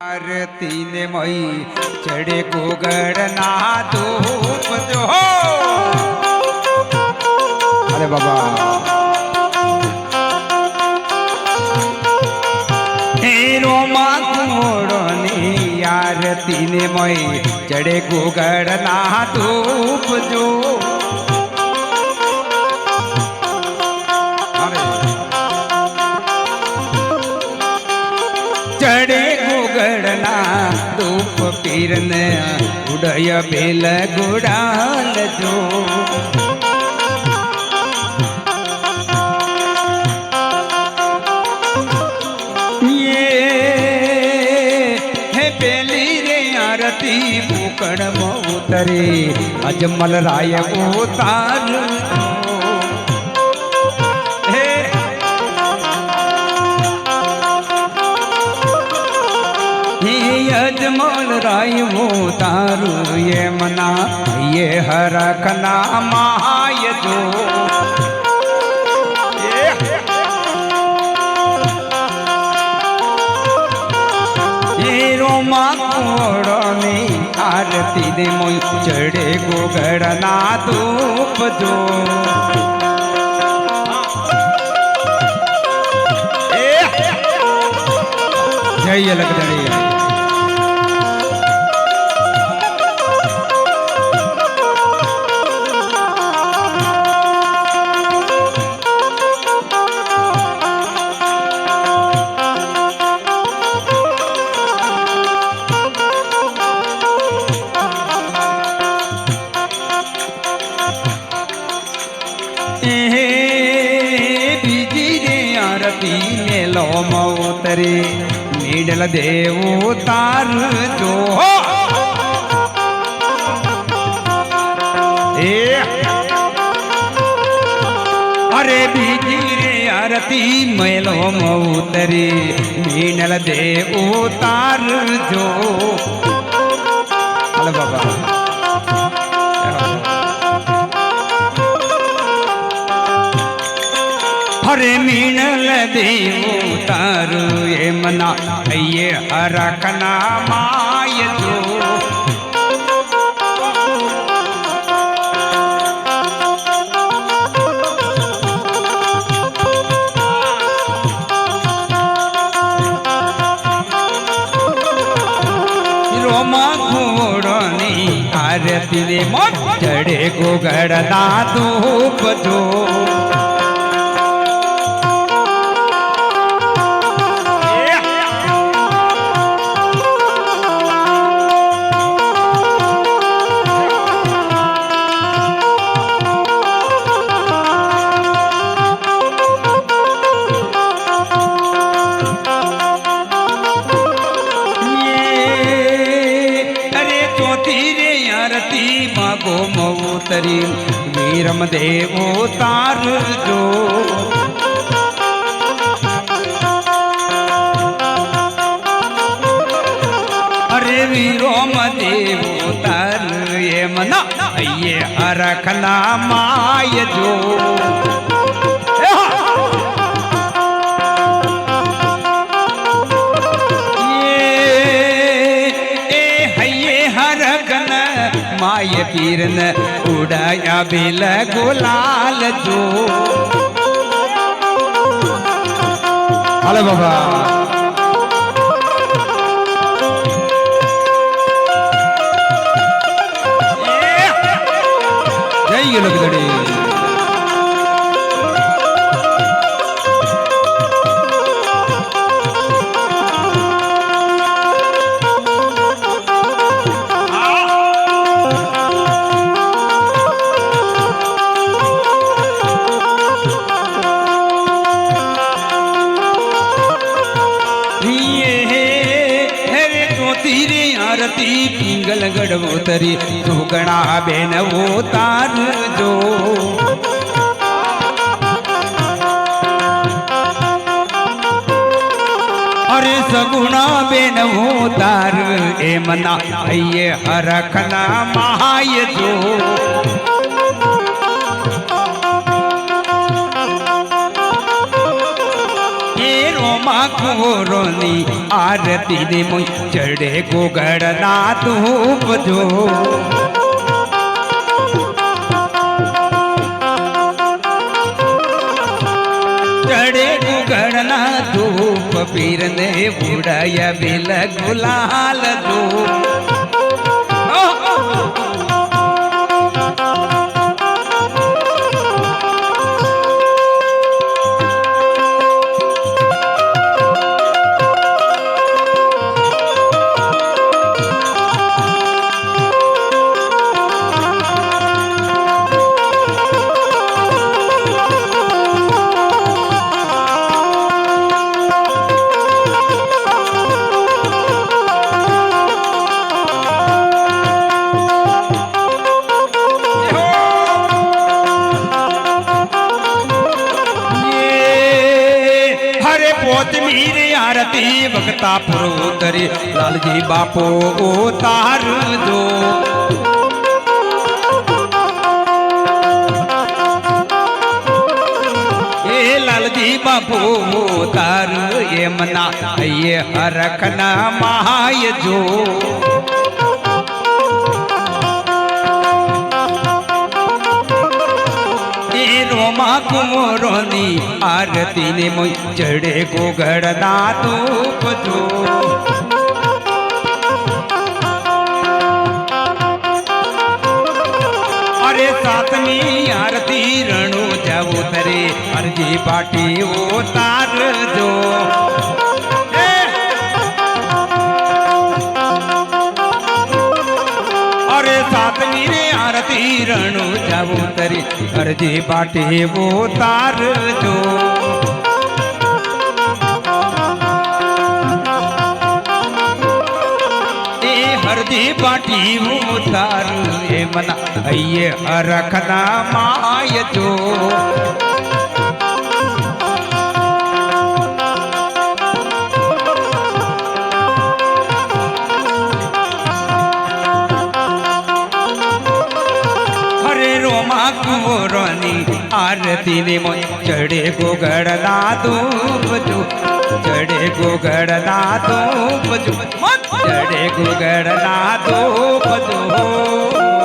આરતી ને મહી ચડે ગોગળ ના ધૂપ જો. અરે બાબા. હેરો માં કુંવળોની આરતી ને મહી ચડે ગોગળ ના ધૂપ જો. અરે. ચડે ગુગળના ધૂપ પીરને ઉડય બેલ ગુડાલ જો. ઉતરે અજમલ રાય ઉતાર અજમલ રાયું તારું એ મના એ હરખના મહાય રોમા કોડની આરતી દે મોય ચડે ગોગળના ધૂપ જો. જય લગદણી આરતી ને લો મૌતરે નીડલ દેવું તાર જો. અરે બીજી રે આરતી મેલો મૌતરે નીડલ દેવું તાર જો. હાલો બાબા. હરે મીણલ દેવું તારું એમના હૈયે હરખના માય જો આરતી રે મોટ ચડે ગોગળના ધૂપ જો મૌતરી વીરમ દેવો તારજો અરે વીરોમ દેવો તાર એમ ના અયે હરખના માય જો. માય પીરન ઉડાયા બિલ ગુલાલ જો હાલે બાબા જય ગલગડી આરતી પિંગલ ગઢવો તરી સુગણા બેન તાર જો. અરે સગુણા બેન તાર એમના હૈયે હરખના મહાય જો. એ રોમા કુંવરોની આરતી ને મોય ચડે ગોગળના ધૂપ જો ચડે ગુગળના ધૂપ પીરને ઉડાયા બિલ ગુલાલ ધૂપ. પોતમીર આરતી વખતા પુરોતરી લાલજી બાપો તારજો લાલજી બાપો તાર એમના. હરખના માય જો. રોમા કુંવરોની આરતી ને મોય ચડે ગોગળના તૂપ જો અરે સાતમી આરતી રણો જાવો તરે, અરજી પાટી ઓ તાર અરે સાતમી રે આરતી રણો જાવો તરે અરજી પાટી ઉતારજો હરજી પાટી ઉતાર એ મના હૈયે હરખના માય જો. કુંવરોની આરતી ને મોય ચડે ગોગળના ધૂપ જો ચડે ગોગળના ધૂપ જો ચડે ગોગળના ધૂપ જો